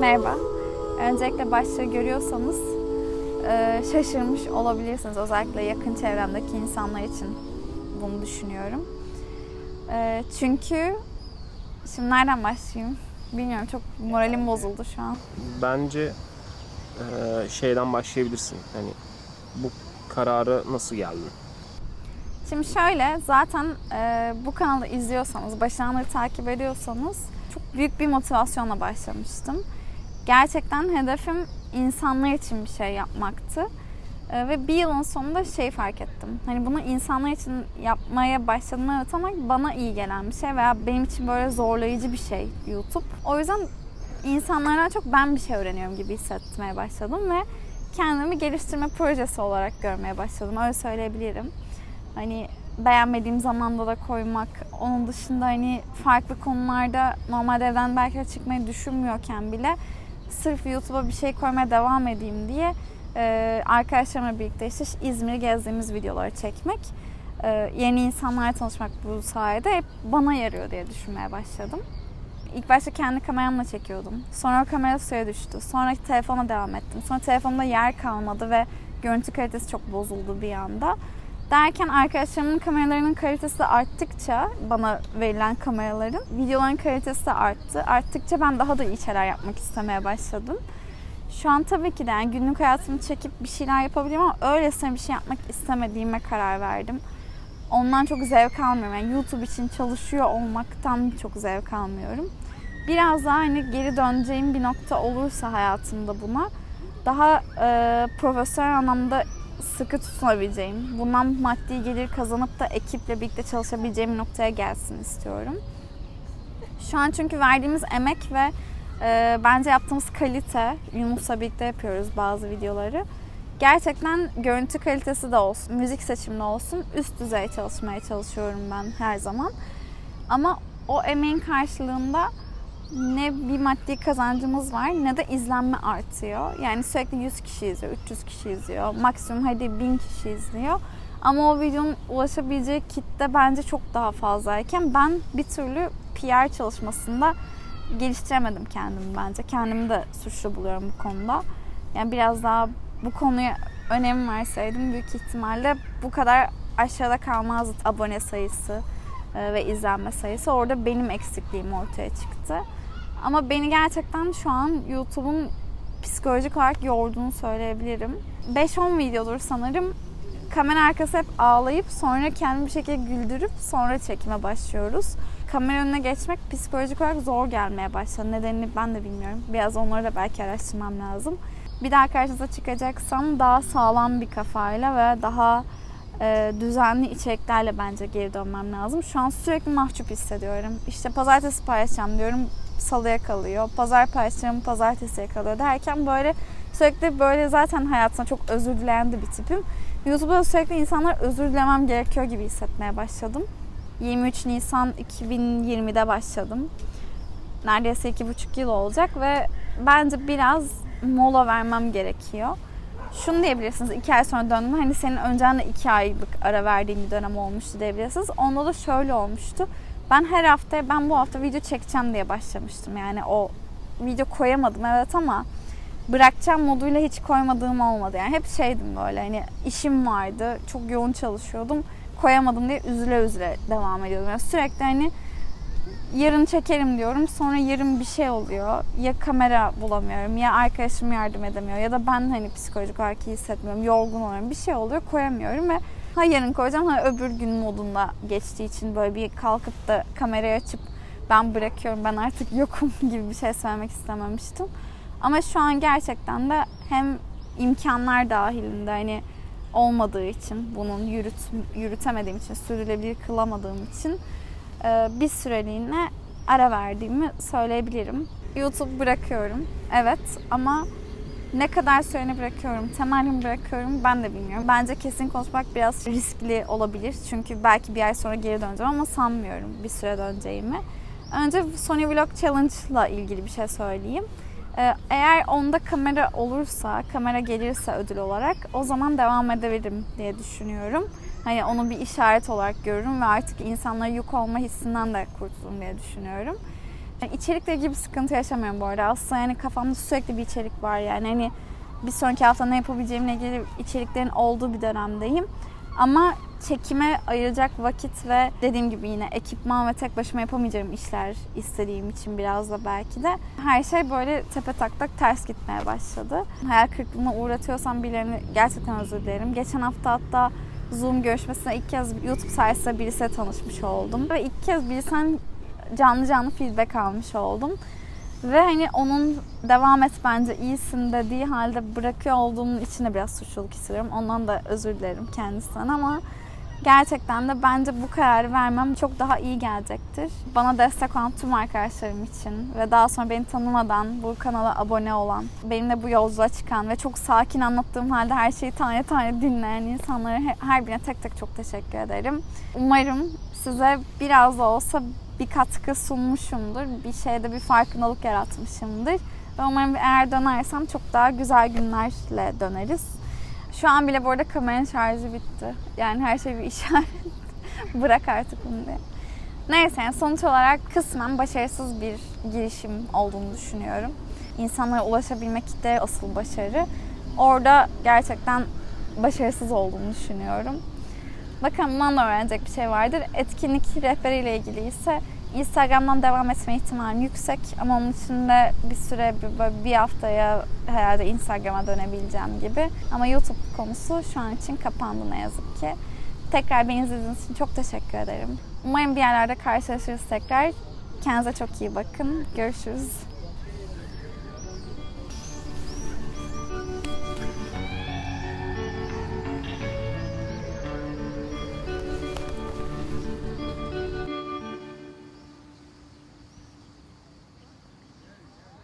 Merhaba. Öncelikle başlığı görüyorsanız e, şaşırmış olabilirsiniz. Özellikle yakın çevremdeki insanlar için bunu düşünüyorum. E, çünkü şimdi nereden başlayayım bilmiyorum. Çok moralim bozuldu şu an. Bence eee, şeyden başlayabilirsin. Hani bu kararı nasıl geldin? Şimdi şöyle zaten e, bu kanalı izliyorsanız, başarıları takip ediyorsanız çok büyük bir motivasyonla başlamıştım. Gerçekten hedefim insanlar için bir şey yapmaktı. E, ve bir yılın sonunda şey fark ettim. Hani bunu insanlar için yapmaya başladım evet ama bana iyi gelen bir şey veya benim için böyle zorlayıcı bir şey YouTube. O yüzden insanlardan çok ben bir şey öğreniyorum gibi hissetmeye başladım ve kendimi geliştirme projesi olarak görmeye başladım. Öyle söyleyebilirim. Hani beğenmediğim zamanda da koymak. Onun dışında hani farklı konularda normalde evden belki çıkmayı düşünmüyorken bile sırf YouTube'a bir şey koymaya devam edeyim diye e, arkadaşlarımla birlikte işte İzmir'i gezdiğimiz videoları çekmek. e, yeni insanlarla tanışmak bu sayede hep bana yarıyor diye düşünmeye başladım. İlk başta kendi kameramla çekiyordum. Sonra kamera suya düştü. Sonra telefona devam ettim. Sonra telefonumda yer kalmadı ve görüntü kalitesi çok bozuldu bir anda. Derken arkadaşlarımın kameralarının kalitesi arttıkça bana verilen kameraların videoların kalitesi arttı. Arttıkça ben daha da iyi şeyler yapmak istemeye başladım. Şu an tabii ki de yani günlük hayatımı çekip bir şeyler yapabilirim ama öylesine bir şey yapmak istemediğime karar verdim. Ondan çok zevk almıyorum. Yani YouTube için çalışıyor olmaktan çok zevk almıyorum. Biraz daha hani geri döneceğim bir nokta olursa hayatımda buna daha e, profesyonel anlamda sıkı tutunabileceğim, bundan maddi gelir kazanıp da ekiple birlikte çalışabileceğim noktaya gelsin istiyorum. Şu an çünkü verdiğimiz emek ve e, bence yaptığımız kalite, Yunus'la birlikte yapıyoruz bazı videoları. Gerçekten görüntü kalitesi de olsun, müzik seçiminde olsun üst düzey çalışmaya çalışıyorum ben her zaman. Ama o emeğin karşılığında ne bir maddi kazancımız var ne de izlenme artıyor. Yani sürekli 100 kişi izliyor, 300 kişi izliyor. Maksimum hadi 1000 kişi izliyor. Ama o videonun ulaşabileceği kitle bence çok daha fazlayken ben bir türlü PR çalışmasında geliştiremedim kendimi bence. Kendimi de suçlu buluyorum bu konuda. Yani biraz daha bu konuya önem verseydim büyük ihtimalle bu kadar aşağıda kalmazdı abone sayısı ve izlenme sayısı. Orada benim eksikliğim ortaya çıktı. Ama beni gerçekten şu an YouTube'un psikolojik olarak yorduğunu söyleyebilirim. 5-10 videodur sanırım kamera arkası hep ağlayıp sonra kendimi bir şekilde güldürüp sonra çekime başlıyoruz. Kamera önüne geçmek psikolojik olarak zor gelmeye başladı. Nedenini ben de bilmiyorum. Biraz onları da belki araştırmam lazım. Bir daha karşınıza çıkacaksam daha sağlam bir kafayla ve daha e, düzenli içeriklerle bence geri dönmem lazım. Şu an sürekli mahcup hissediyorum. İşte pazartesi paylaşacağım diyorum salıya kalıyor. Pazar paylaşacağım pazartesiye kalıyor derken böyle sürekli böyle zaten hayatına çok özür dileyen bir tipim. YouTube'da da sürekli insanlar özür dilemem gerekiyor gibi hissetmeye başladım. 23 Nisan 2020'de başladım. Neredeyse iki buçuk yıl olacak ve bence biraz mola vermem gerekiyor. Şunu diyebilirsiniz, iki ay sonra döndüm. Hani senin önceden de iki aylık ara verdiğin bir dönem olmuştu diyebilirsiniz. Onda da şöyle olmuştu. Ben her hafta, ben bu hafta video çekeceğim diye başlamıştım. Yani o video koyamadım evet ama bırakacağım moduyla hiç koymadığım olmadı. Yani hep şeydim böyle hani işim vardı, çok yoğun çalışıyordum. Koyamadım diye üzüle üzüle devam ediyordum. Yani sürekli hani yarın çekerim diyorum. Sonra yarın bir şey oluyor. Ya kamera bulamıyorum ya arkadaşım yardım edemiyor ya da ben hani psikolojik olarak iyi hissetmiyorum. Yorgun oluyorum. Bir şey oluyor koyamıyorum ve ha yarın koyacağım ha öbür gün modunda geçtiği için böyle bir kalkıp da kamerayı açıp ben bırakıyorum ben artık yokum gibi bir şey söylemek istememiştim. Ama şu an gerçekten de hem imkanlar dahilinde hani olmadığı için bunun yürüt, yürütemediğim için sürdürülebilir kılamadığım için bir süreliğine ara verdiğimi söyleyebilirim. YouTube bırakıyorum. Evet ama ne kadar süreni bırakıyorum, temelimi bırakıyorum ben de bilmiyorum. Bence kesin konuşmak biraz riskli olabilir. Çünkü belki bir ay sonra geri döneceğim ama sanmıyorum bir süre döneceğimi. Önce Sony Vlog Challenge ile ilgili bir şey söyleyeyim. Ee, Eğer onda kamera olursa, kamera gelirse ödül olarak o zaman devam edebilirim diye düşünüyorum. Hani onu bir işaret olarak görürüm ve artık insanlara yük olma hissinden de kurtulurum diye düşünüyorum. Yani içerikle ilgili bir sıkıntı yaşamıyorum bu arada. Aslında yani kafamda sürekli bir içerik var yani. Hani bir sonraki hafta ne yapabileceğimle ilgili içeriklerin olduğu bir dönemdeyim. Ama çekime ayıracak vakit ve dediğim gibi yine ekipman ve tek başıma yapamayacağım işler istediğim için biraz da belki de her şey böyle tepe tak tak ters gitmeye başladı. Hayal kırıklığına uğratıyorsam birilerini gerçekten özür dilerim. Geçen hafta hatta Zoom görüşmesine ilk kez YouTube sayesinde birisiyle tanışmış oldum. Ve ilk kez birisinden canlı canlı feedback almış oldum. Ve hani onun devam et bence iyisin dediği halde bırakıyor olduğumun içinde biraz suçluluk hissediyorum. Ondan da özür dilerim kendisinden ama gerçekten de bence bu kararı vermem çok daha iyi gelecektir. Bana destek olan tüm arkadaşlarım için ve daha sonra beni tanımadan bu kanala abone olan, benimle bu yolculuğa çıkan ve çok sakin anlattığım halde her şeyi tane tane dinleyen insanlara her- birine tek tek çok teşekkür ederim. Umarım size biraz da olsa bir katkı sunmuşumdur. Bir şeyde bir farkındalık yaratmışımdır. Ve umarım eğer dönersem çok daha güzel günlerle döneriz. Şu an bile bu arada kameranın şarjı bitti. Yani her şey bir işaret. Bırak artık bunu diye. Neyse yani sonuç olarak kısmen başarısız bir girişim olduğunu düşünüyorum. İnsanlara ulaşabilmek de asıl başarı. Orada gerçekten başarısız olduğunu düşünüyorum. Bakalım bundan da öğrenecek bir şey vardır. Etkinlik rehberiyle ilgili ise Instagram'dan devam etme ihtimalim yüksek ama onun için de bir süre bir, bir haftaya herhalde Instagram'a dönebileceğim gibi. Ama YouTube konusu şu an için kapandı ne yazık ki. Tekrar beni izlediğiniz için çok teşekkür ederim. Umarım bir yerlerde karşılaşırız tekrar. Kendinize çok iyi bakın. Görüşürüz.